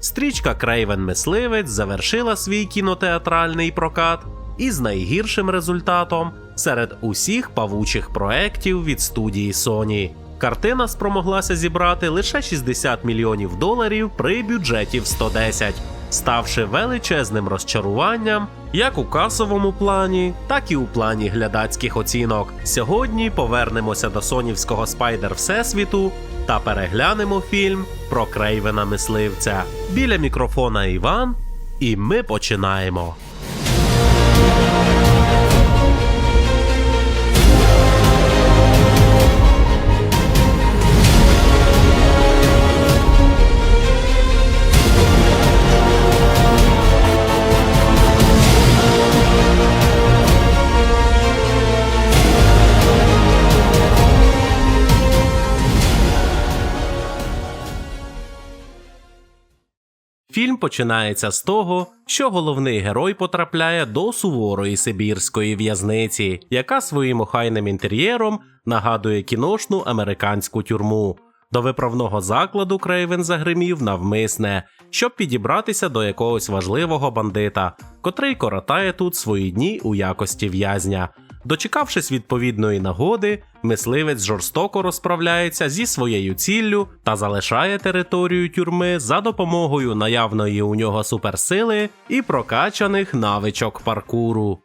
стрічка Крейвен Мисливець завершила свій кінотеатральний прокат із найгіршим результатом серед усіх павучих проєктів від студії Sony. Картина спромоглася зібрати лише 60 мільйонів доларів при бюджеті в 110, ставши величезним розчаруванням як у касовому плані, так і у плані глядацьких оцінок. Сьогодні повернемося до сонівського спайдер Всесвіту та переглянемо фільм про Крейвена мисливця. Біля мікрофона Іван, і ми починаємо. Починається з того, що головний герой потрапляє до суворої сибірської в'язниці, яка своїм охайним інтер'єром нагадує кіношну американську тюрму. До виправного закладу Крейвен загримів навмисне, щоб підібратися до якогось важливого бандита, котрий коротає тут свої дні у якості в'язня. Дочекавшись відповідної нагоди, мисливець жорстоко розправляється зі своєю ціллю та залишає територію тюрми за допомогою наявної у нього суперсили і прокачаних навичок паркуру.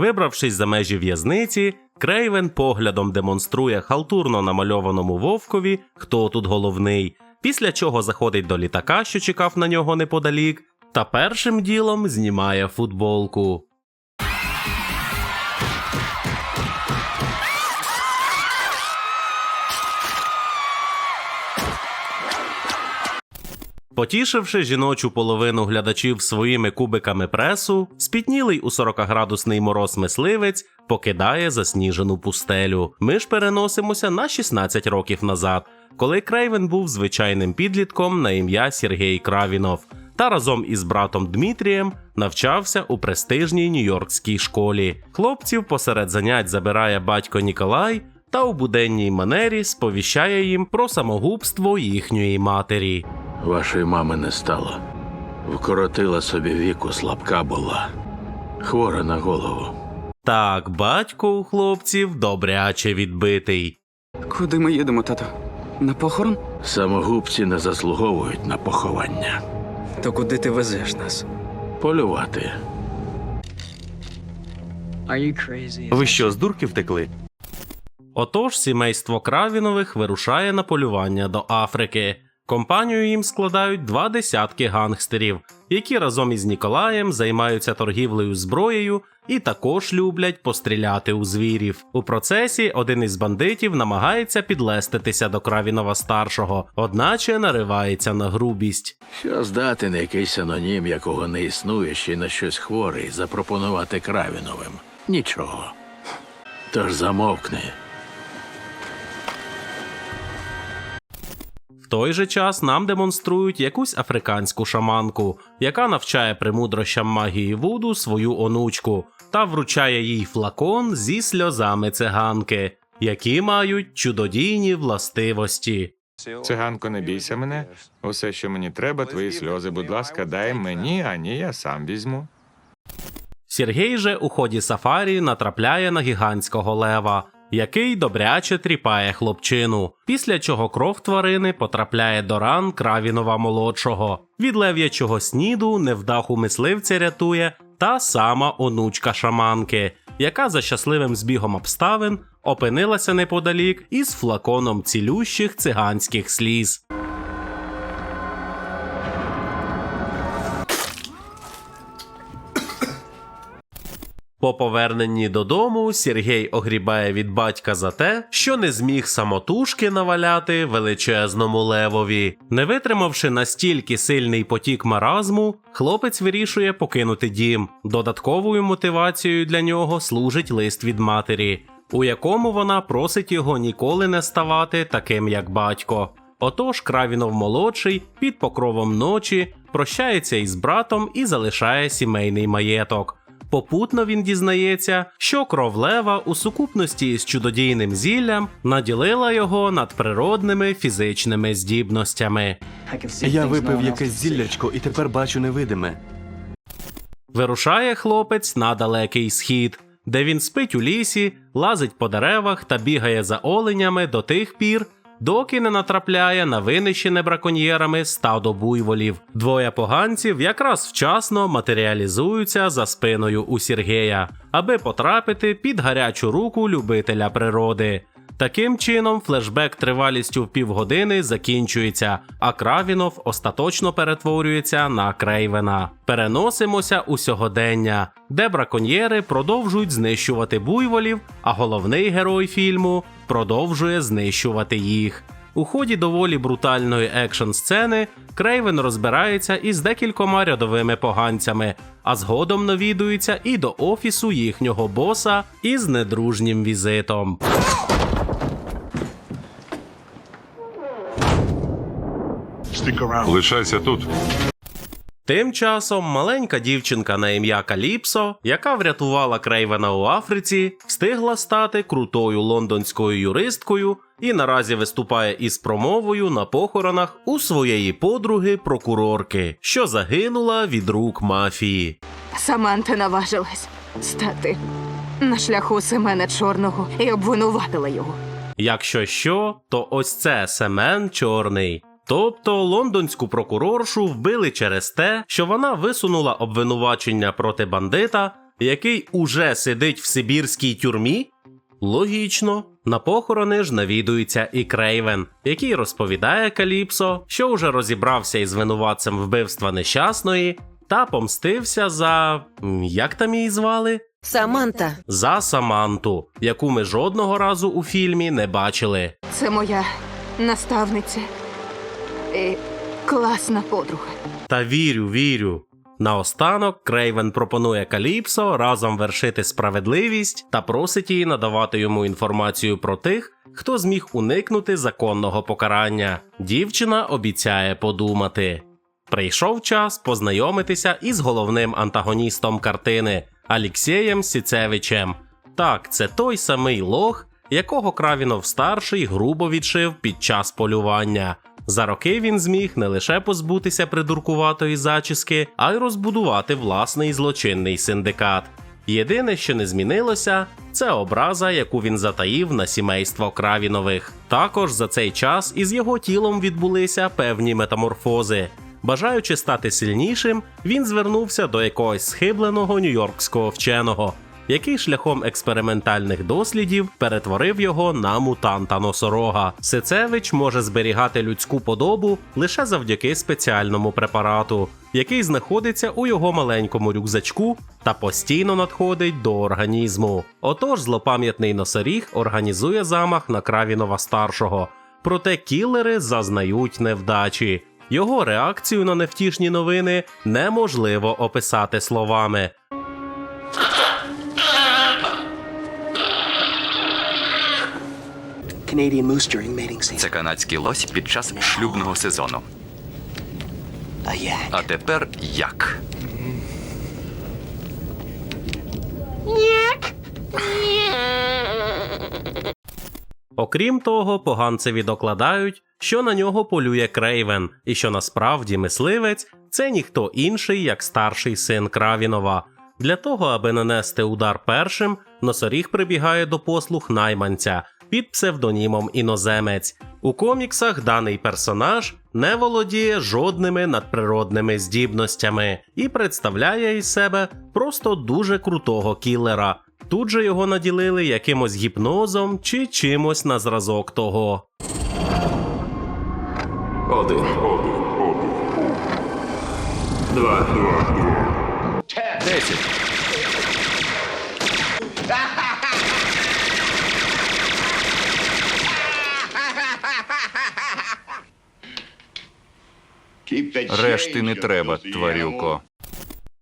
Вибравшись за межі в'язниці, Крейвен поглядом демонструє халтурно намальованому вовкові, хто тут головний, після чого заходить до літака, що чекав на нього неподалік, та першим ділом знімає футболку. Потішивши жіночу половину глядачів своїми кубиками пресу, спітнілий у 40-градусний мороз мисливець покидає засніжену пустелю. Ми ж переносимося на 16 років назад, коли Крейвен був звичайним підлітком на ім'я Сергій Кравінов та разом із братом Дмитрієм навчався у престижній нью-йоркській школі. Хлопців посеред занять забирає батько Ніколай та у буденній манері сповіщає їм про самогубство їхньої матері. Вашої мами не стало. Вкоротила собі віку, слабка була. Хвора на голову. Так, батько у хлопців добряче відбитий. Куди ми їдемо, тато? На похорон? Самогубці не заслуговують на поховання. То куди ти везеш нас? Полювати. Ви що, з дурки втекли? Отож, сімейство Кравінових вирушає на полювання до Африки. Компанію їм складають два десятки гангстерів, які разом із Ніколаєм займаються торгівлею зброєю і також люблять постріляти у звірів. У процесі один із бандитів намагається підлеститися до Кравінова старшого, одначе наривається на грубість. Що здати на якийсь анонім, якого не існує, ще й на щось хворий, запропонувати Кравіновим? Нічого. Тож замовкни. Той же час нам демонструють якусь африканську шаманку, яка навчає премудрощам магії Вуду свою онучку та вручає їй флакон зі сльозами циганки, які мають чудодійні властивості. Циганко, не бійся мене. Усе, що мені треба, твої сльози, будь ласка, дай мені, а ні, я сам візьму. Сергій же у ході сафарі натрапляє на гігантського лева, який добряче тріпає хлопчину, після чого кров тварини потрапляє до ран Кравінова молодшого. Від лев'ячого сніду невдаху мисливця рятує та сама онучка шаманки, яка за щасливим збігом обставин опинилася неподалік із флаконом цілющих циганських сліз. По поверненні додому Сергій огрібає від батька за те, що не зміг самотужки наваляти величезному левові. Не витримавши настільки сильний потік маразму, хлопець вирішує покинути дім. Додатковою мотивацією для нього служить лист від матері, у якому вона просить його ніколи не ставати таким, як батько. Отож Кравінов молодший під покровом ночі прощається із братом і залишає сімейний маєток. Попутно він дізнається, що кров лева у сукупності з чудодійним зіллям наділила його надприродними фізичними здібностями. Я випив якесь зіллячко і тепер бачу невидиме. Вирушає хлопець на далекий схід, де він спить у лісі, лазить по деревах та бігає за оленями до тих пір, доки не натрапляє на винищене браконьєрами стадо буйволів. Двоє поганців якраз вчасно матеріалізуються за спиною у Сергея, аби потрапити під гарячу руку любителя природи. Таким чином, флешбек тривалістю в півгодини закінчується, а Кравінов остаточно перетворюється на Крейвена. Переносимося у сьогодення, де браконьєри продовжують знищувати буйволів, а головний герой фільму продовжує знищувати їх. У ході доволі брутальної екшн сцени Крейвен розбирається із декількома рядовими поганцями, а згодом навідується і до офісу їхнього боса із недружнім візитом. Лишайся тут. Тим часом маленька дівчинка на ім'я Каліпсо, яка врятувала Крейвена у Африці, встигла стати крутою лондонською юристкою і наразі виступає із промовою на похоронах у своєї подруги прокурорки, що загинула від рук мафії. Саманта наважилась стати на шляху Семена Чорного і обвинуватила його. Якщо що, то ось це Семен Чорний. Тобто лондонську прокуроршу вбили через те, що вона висунула обвинувачення проти бандита, який уже сидить в сибірській тюрмі? Логічно, на похорони ж навідується і Крейвен, який розповідає Каліпсо, що вже розібрався із винуватцем вбивства нещасної та помстився за. як там її звали? Саманта, За Саманту, яку ми жодного разу у фільмі не бачили. Це моя наставниця і класна подруга. Та вірю, вірю. Наостанок Крейвен пропонує Каліпсо разом вершити справедливість та просить її надавати йому інформацію про тих, хто зміг уникнути законного покарання. Дівчина обіцяє подумати. Прийшов час познайомитися із головним антагоністом картини Аліксєєм Сіцевичем. Так, це той самий лох, якого Кравінов старший грубо відшив під час полювання. За роки він зміг не лише позбутися придуркуватої зачіски, а й розбудувати власний злочинний синдикат. Єдине, що не змінилося, це образа, яку він затаїв на сімейство Кравінових. Також за цей час із його тілом відбулися певні метаморфози. Бажаючи стати сильнішим, він звернувся до якогось схибленого нью-йоркського вченого, який шляхом експериментальних дослідів перетворив його на мутанта носорога. Сицевич може зберігати людську подобу лише завдяки спеціальному препарату, який знаходиться у його маленькому рюкзачку та постійно надходить до організму. Отож, злопам'ятний носоріг організує замах на Кравінова старшого. Проте кілери зазнають невдачі. Його реакцію на невтішні новини неможливо описати словами. Це канадський лось під час шлюбного сезону. А тепер як? Окрім того, поганцеві докладають, що на нього полює Крейвен, і що насправді мисливець це ніхто інший, як старший син Кравінова. Для того, аби нанести удар першим, носоріг прибігає до послуг найманця під псевдонімом іноземець. У коміксах даний персонаж не володіє жодними надприродними здібностями і представляє із себе просто дуже крутого кілера. Тут же його наділили якимось гіпнозом чи чимось на зразок того. Один. Два. Десять. Решти не треба, тварюко.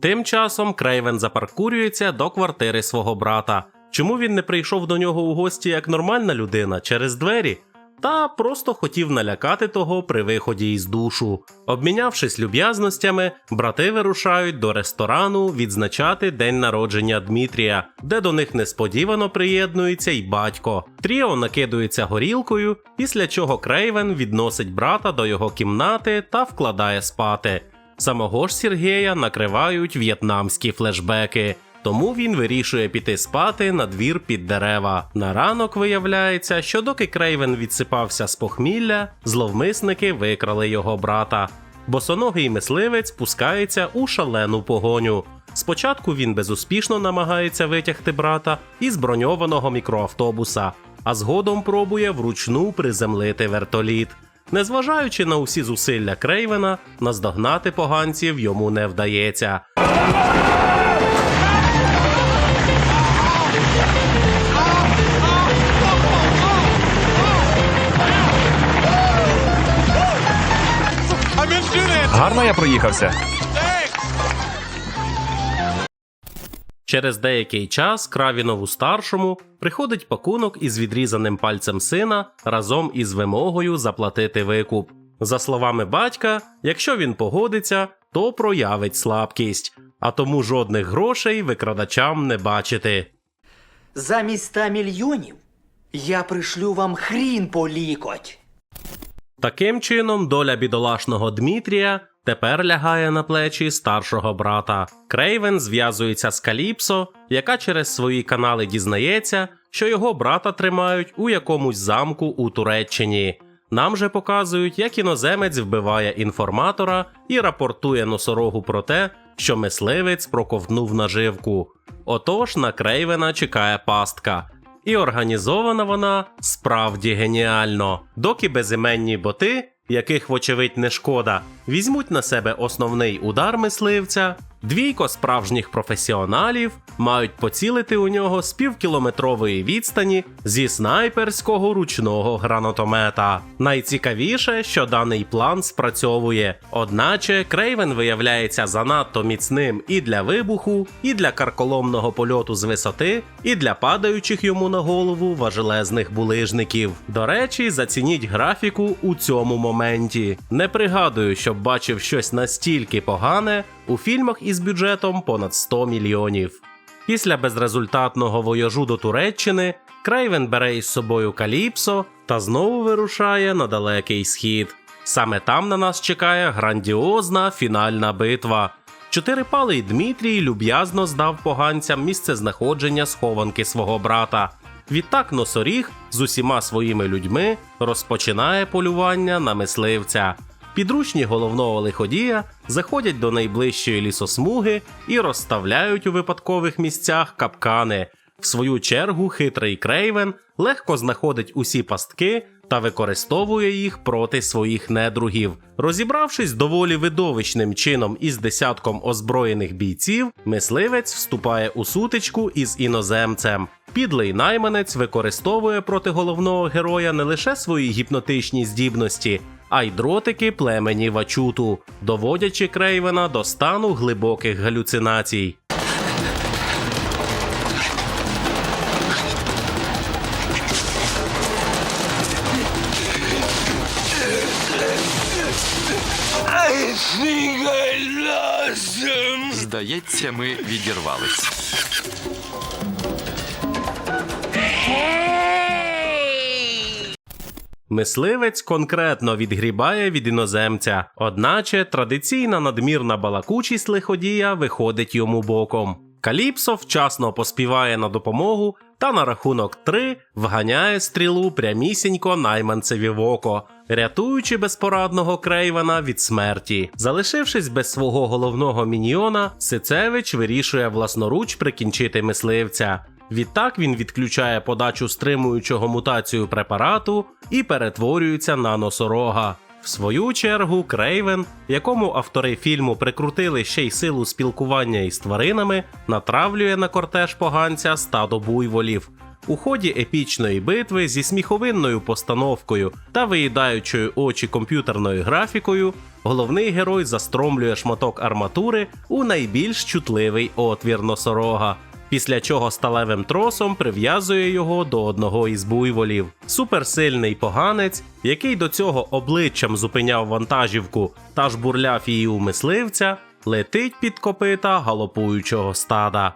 Тим часом Крейвен запаркурюється до квартири свого брата. Чому він не прийшов до нього у гості як нормальна людина через двері? Та просто хотів налякати того при виході із душу. Обмінявшись люб'язностями, брати вирушають до ресторану відзначати день народження Дмитрія, де до них несподівано приєднується й батько. Тріо накидується горілкою, після чого Крейвен відносить брата до його кімнати та вкладає спати. Самого ж Сергея накривають в'єтнамські флешбеки. Тому він вирішує піти спати на двір під дерева. На ранок виявляється, що доки Крейвен відсипався з похмілля, зловмисники викрали його брата. Босоногий мисливець пускається у шалену погоню. Спочатку він безуспішно намагається витягти брата із броньованого мікроавтобуса, а згодом пробує вручну приземлити вертоліт. Незважаючи на усі зусилля Крейвена, наздогнати поганців йому не вдається. Гарно я проїхався. Через деякий час Кравінову старшому приходить пакунок із відрізаним пальцем сина разом із вимогою заплатити викуп. За словами батька, якщо він погодиться, то проявить слабкість, а тому жодних грошей викрадачам не бачити. Замість ста мільйонів я пришлю вам хрін по лікоть. Таким чином, доля бідолашного Дмитрія тепер лягає на плечі старшого брата. Крейвен зв'язується з Каліпсо, яка через свої канали дізнається, що його брата тримають у якомусь замку у Туреччині. Нам же показують, як іноземець вбиває інформатора і рапортує носорогу про те, що мисливець проковтнув наживку. Отож на Крейвена чекає пастка. І організована вона справді геніально. Доки безіменні боти, яких вочевидь не шкода, візьмуть на себе основний удар мисливця, двійко справжніх професіоналів мають поцілити у нього з півкілометрової відстані зі снайперського ручного гранатомета. Найцікавіше, що даний план спрацьовує, одначе Крейвен виявляється занадто міцним і для вибуху, і для карколомного польоту з висоти, і для падаючих йому на голову важелезних булижників. До речі, зацініть графіку у цьому моменті. Не пригадую, щоб бачив щось настільки погане у фільмах із бюджетом понад 100 мільйонів. Після безрезультатного вояжу до Туреччини Крейвен бере із собою Каліпсо та знову вирушає на далекий схід. Саме там на нас чекає грандіозна фінальна битва. Чотирипалий Дмитрій люб'язно здав поганцям місце знаходження схованки свого брата. Відтак носоріг з усіма своїми людьми розпочинає полювання на мисливця. Підручні головного лиходія заходять до найближчої лісосмуги і розставляють у випадкових місцях капкани. В свою чергу хитрий Крейвен легко знаходить усі пастки та використовує їх проти своїх недругів. Розібравшись доволі видовищним чином із десятком озброєних бійців, мисливець вступає у сутичку із іноземцем. Підлий найманець використовує проти головного героя не лише свої гіпнотичні здібності, а й дротики племені Вачуту, доводячи Крейвена до стану глибоких галюцинацій. Здається, ми відірвались. Мисливець конкретно відгрібає від іноземця, одначе традиційна надмірна балакучість лиходія виходить йому боком. Каліпсо вчасно поспіває на допомогу та на рахунок 3 вганяє стрілу прямісінько найманцеві в око, рятуючи безпорадного Крейвена від смерті. Залишившись без свого головного міньйона, Сицевич вирішує власноруч прикінчити мисливця. Відтак він відключає подачу стримуючого мутацію препарату і перетворюється на носорога. В свою чергу, Крейвен, якому автори фільму прикрутили ще й силу спілкування із тваринами, натравлює на кортеж поганця стадо буйволів. У ході епічної битви зі сміховинною постановкою та виїдаючою очі комп'ютерною графікою, головний герой застромлює шматок арматури у найбільш чутливий отвір носорога. Після чого сталевим тросом прив'язує його до одного із буйволів. Суперсильний поганець, який до цього обличчям зупиняв вантажівку та жбурляв її у мисливця, летить під копита галопуючого стада.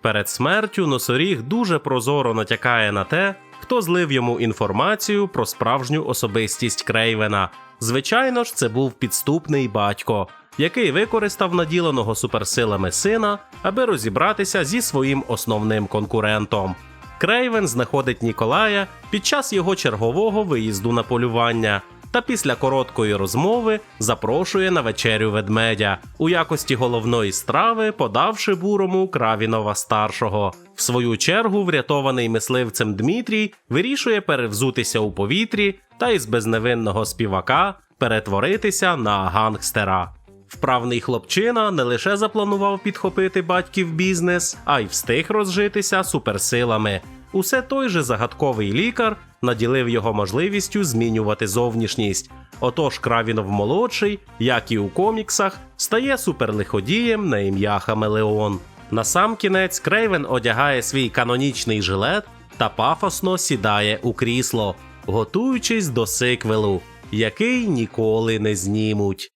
Перед смертю носоріг дуже прозоро натякає на те, хто злив йому інформацію про справжню особистість Крейвена. Звичайно ж, це був підступний батько, який використав наділеного суперсилами сина, аби розібратися зі своїм основним конкурентом. Крейвен знаходить Ніколая під час його чергового виїзду на полювання та після короткої розмови запрошує на вечерю ведмедя у якості головної страви, подавши бурому Кравінова старшого. В свою чергу, врятований мисливцем Дмитрій вирішує перевзутися у повітрі та із безневинного співака перетворитися на гангстера. Вправний хлопчина не лише запланував підхопити батьків бізнес, а й встиг розжитися суперсилами. Усе той же загадковий лікар наділив його можливістю змінювати зовнішність. Отож Кравінов молодший, як і у коміксах, стає суперлиходієм на ім'я Хамелеон. Насамкінець Крейвен одягає свій канонічний жилет та пафосно сідає у крісло, готуючись до сиквелу, який ніколи не знімуть.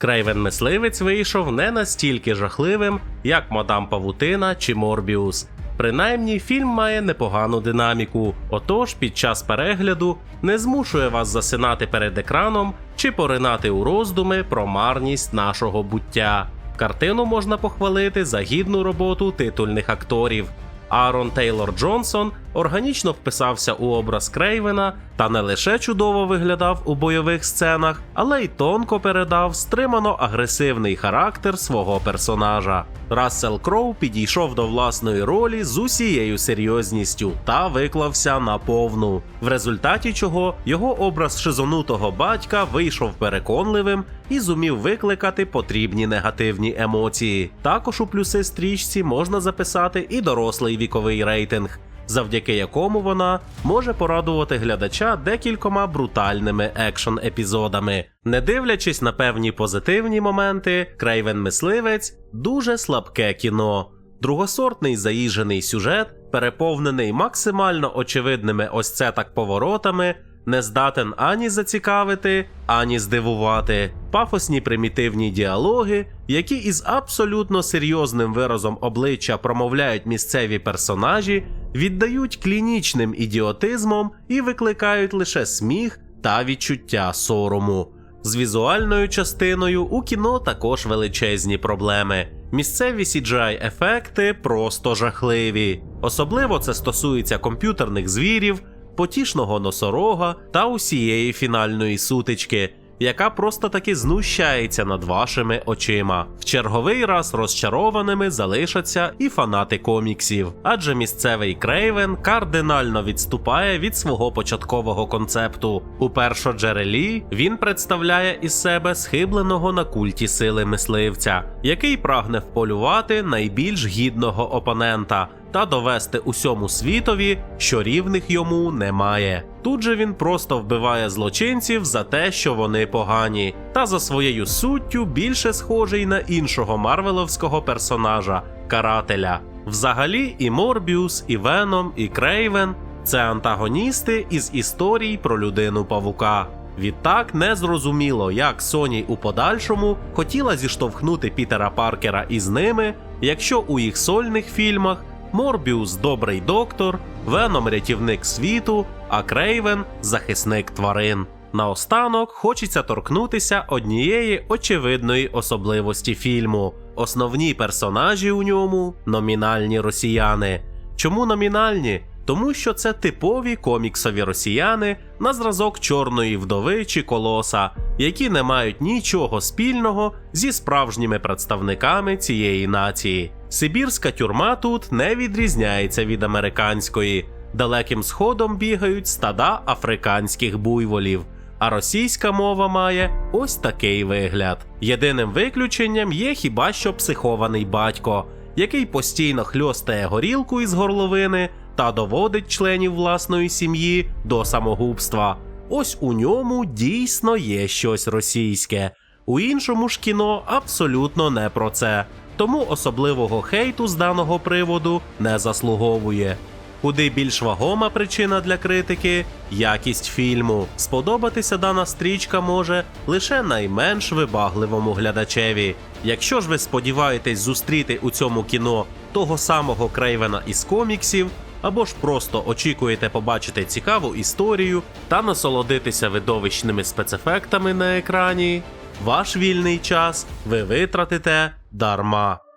Крейвен мисливець вийшов не настільки жахливим, як мадам Павутина чи Морбіус. Принаймні, фільм має непогану динаміку, отож під час перегляду не змушує вас засинати перед екраном чи поринати у роздуми про марність нашого буття. Картину можна похвалити за гідну роботу титульних акторів. Аарон Тейлор Джонсон органічно вписався у образ Крейвена та не лише чудово виглядав у бойових сценах, але й тонко передав стримано агресивний характер свого персонажа. Рассел Кроу підійшов до власної ролі з усією серйозністю та виклався на повну, в результаті чого його образ шизонутого батька вийшов переконливим і зумів викликати потрібні негативні емоції. Також у плюси стрічці можна записати і дорослий віковий рейтинг, завдяки якому вона може порадувати глядача декількома брутальними екшн епізодами. Не дивлячись на певні позитивні моменти, Крейвен Мисливець дуже слабке кіно. Другосортний заїжений сюжет, переповнений максимально очевидними ось це так поворотами, не здатен ані зацікавити, ані здивувати. Пафосні примітивні діалоги, які із абсолютно серйозним виразом обличчя промовляють місцеві персонажі, віддають клінічним ідіотизмом і викликають лише сміх та відчуття сорому. З візуальною частиною у кіно також величезні проблеми. Місцеві cgi ефекти просто жахливі. Особливо це стосується комп'ютерних звірів, потішного носорога та усієї фінальної сутички, яка просто таки знущається над вашими очима. В черговий раз розчарованими залишаться і фанати коміксів, адже місцевий Крейвен кардинально відступає від свого початкового концепту. У першоджерелі він представляє із себе схибленого на культі сили мисливця, який прагне вполювати найбільш гідного опонента та довести усьому світові, що рівних йому немає. Тут же він просто вбиває злочинців за те, що вони погані, та за своєю суттю більше схожий на іншого марвеловського персонажа карателя. Взагалі, і Морбіус, і Веном, і Крейвен це антагоністи із історій про людину павука. Відтак незрозуміло, як Соні у подальшому хотіла зіштовхнути Пітера Паркера із ними, якщо у їх сольних фільмах Морбіус добрий доктор, Веном рятівник світу, а Крейвен захисник тварин. Наостанок хочеться торкнутися однієї очевидної особливості фільму. Основні персонажі у ньому номінальні росіяни. Чому номінальні? Тому що це типові коміксові росіяни на зразок чорної вдови чи колоса, які не мають нічого спільного зі справжніми представниками цієї нації. Сибірська тюрма тут не відрізняється від американської. Далеким сходом бігають стада африканських буйволів. А російська мова має ось такий вигляд. Єдиним виключенням є хіба що психований батько, який постійно хльостає горілку із горловини та доводить членів власної сім'ї до самогубства. Ось у ньому дійсно є щось російське. У іншому ж кіно абсолютно не про це. Тому особливого хейту з даного приводу не заслуговує. Куди більш вагома причина для критики якість фільму. Сподобатися дана стрічка може лише найменш вибагливому глядачеві. Якщо ж ви сподіваєтесь зустріти у цьому кіно того самого Крейвена із коміксів, або ж просто очікуєте побачити цікаву історію та насолодитися видовищними спецефектами на екрані, ваш вільний час ви витратите Dharma.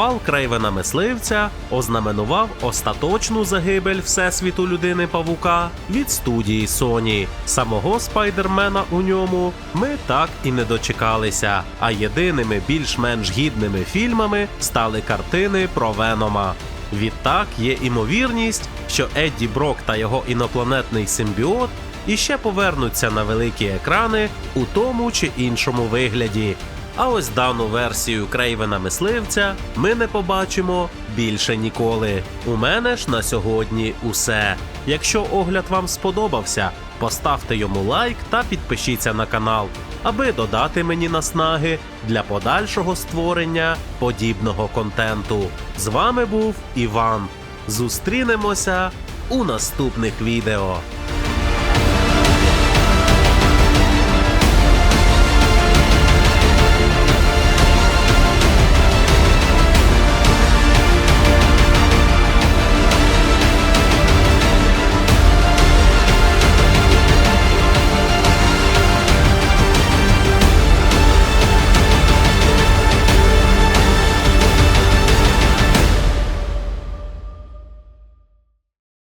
Провал Крейвена мисливця ознаменував остаточну загибель всесвіту людини павука від студії Sony. Самого спайдермена у ньому ми так і не дочекалися. А єдиними більш-менш гідними фільмами стали картини про Венома. Відтак є імовірність, що Едді Брок та його інопланетний симбіот іще повернуться на великі екрани у тому чи іншому вигляді. А ось дану версію Крейвена мисливця ми не побачимо більше ніколи. У мене ж на сьогодні усе. Якщо огляд вам сподобався, поставте йому лайк та підпишіться на канал, аби додати мені наснаги для подальшого створення подібного контенту. З вами був Іван. Зустрінемося у наступних відео.